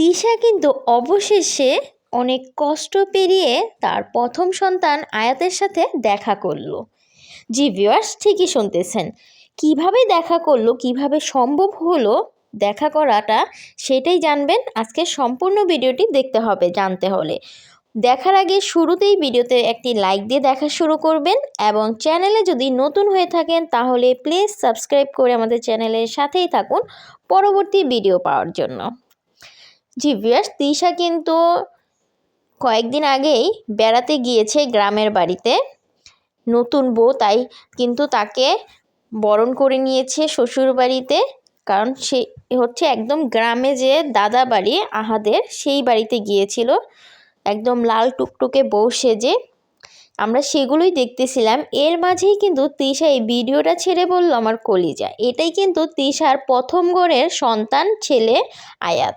তিশা কিন্তু অবশেষে অনেক কষ্ট পেরিয়ে তার প্রথম সন্তান আয়াতের সাথে দেখা করল। জি ভিউয়ার্স, ঠিকই শুনতেছেন। কীভাবে দেখা করল, কীভাবে সম্ভব হলো দেখা করাটা সেটাই জানবেন। আজকে সম্পূর্ণ ভিডিওটি দেখতে হবে, জানতে হলে। দেখার আগে শুরুতেই ভিডিওতে একটি লাইক দিয়ে দেখা শুরু করবেন এবং চ্যানেলে যদি নতুন হয়ে থাকেন তাহলে প্লিজ সাবস্ক্রাইব করে আমাদের চ্যানেলের সাথেই থাকুন। পরবর্তী ভিডিও পাওয়ার জন্য। জি ভিউয়ার্স, তিশা কিন্তু কয়েকদিন আগেই বেড়াতে গিয়েছে গ্রামের বাড়িতে। নতুন বউ, তাই কিন্তু তাকে বরণ করে নিয়েছে শ্বশুর বাড়িতে কারণ সে হচ্ছে একদম গ্রামে যে দাদা বাড়ি আহাদের, সেই বাড়িতে গিয়েছিল। একদম লাল টুকটুকে বউ সেজে। আমরা সেগুলোই দেখতেছিলাম। এর মাঝেই কিন্তু তিশা এই ভিডিওটা ছেড়ে বলল আমার কলিজা। এটাই কিন্তু তিশার প্রথম গড়ের সন্তান, ছেলে আয়াত।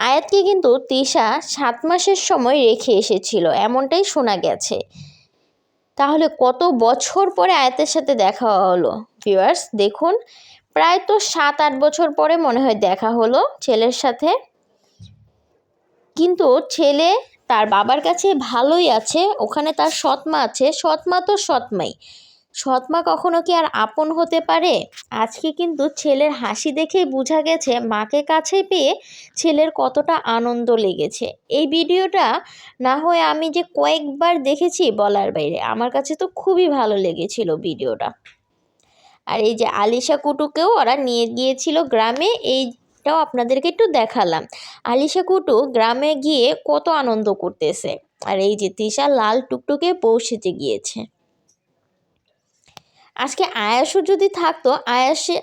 আয়াতকে কিন্তু তিশা সাত মাসের সময় রেখে এসেছিল, এমনটাই শোনা গেছে। তাহলে কত বছর পরে আয়াতের সাথে দেখা হলো? ভিউয়ার্স, দেখুন, প্রায় তো সাত আট বছর পরে মনে হয় দেখা হলো ছেলের সাথে। কিন্তু ছেলে তার বাবার কাছে ভালোই আছে, ওখানে তার সৎমা আছে, সৎমা তো সৎমাই। সৎমা কখনো কি আর আপন হতে পারে? আজকে কিন্তু ছেলের হাসি দেখেই বোঝা গেছে মাকে কাছে পেয়ে ছেলের কতটা আনন্দ লেগেছে। এই ভিডিওটা না হয় আমি যে কয়েকবার দেখেছি বলার বাইরে, আমার কাছে তো খুবই ভালো লেগেছিল ভিডিওটা। আর এই যে আলিশা কুটুকেও ওরা নিয়ে গিয়েছিল গ্রামে, এইটাও আপনাদেরকে একটু দেখালাম। আলিশা কুটু গ্রামে গিয়ে কত আনন্দ করতেছে। আর এই যে তিশা লাল টুকটুকে পৌঁছেতে গিয়েছে। আজকে আয়াসও যদি থাকতো আয়াসে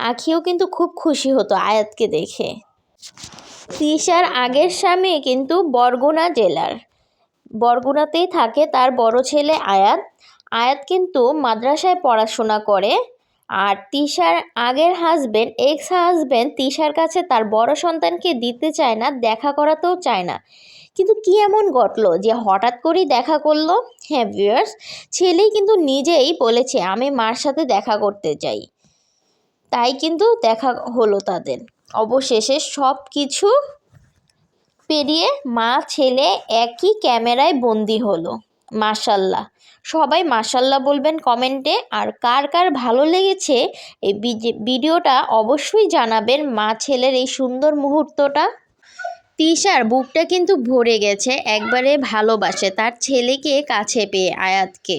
আখিও কিন্তু খুব খুশি হতো আয়াতকে দেখে। তিশার আগের স্বামী কিন্তু বরগুনা জেলার। বরগুনাতেই থাকে তার বড় ছেলে আয়াত। আয়াত কিন্তু মাদ্রাসায় পড়াশোনা করে। আর তিশার আগের হাজবেন্ড এক্স হাজবেন্ড তিশার কাছে তার বড় সন্তানকে দিতে চায় না, দেখা করাতেও চায় না। কিন্তু কি এমন ঘটলো যে হঠাৎ করেই দেখা করল? হ্যাঁ ভিউয়ার্স ছেলেই কিন্তু নিজেই বলেছে, আমি মার সাথে দেখা করতে চাই। তাই কিন্তু দেখা হলো তাদের। অবশেষে সব কিছু পেরিয়ে মা, ছেলে একই ক্যামেরায় বন্দি হলো। মাশাল্লাহ। সবাই মাশাল্লাহ বলবেন কমেন্টে। আর কার কার ভালো লেগেছে এই ভিডিওটা অবশ্যই জানাবেন মা ছেলের এই সুন্দর মুহূর্তটা। তিশার বুকটা কিন্তু ভরে গেছে, একবারে ভালোবাসে তার ছেলেকে কাছে পেয়ে, আয়াতকে।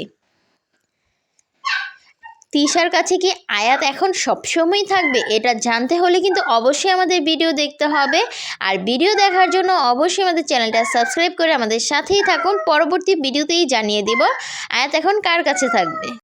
তিশার কাছে কি আয়াত এখন সবসময় থাকবে? এটা জানতে হলে কিন্তু অবশ্যই আমাদের ভিডিও দেখতে হবে। আর ভিডিও দেখার জন্য অবশ্যই আমাদের চ্যানেলটা সাবস্ক্রাইব করে আমাদের সাথেই থাকুন। পরবর্তী ভিডিওতেই জানিয়ে দিব আয়াত এখন কার কাছে থাকবে?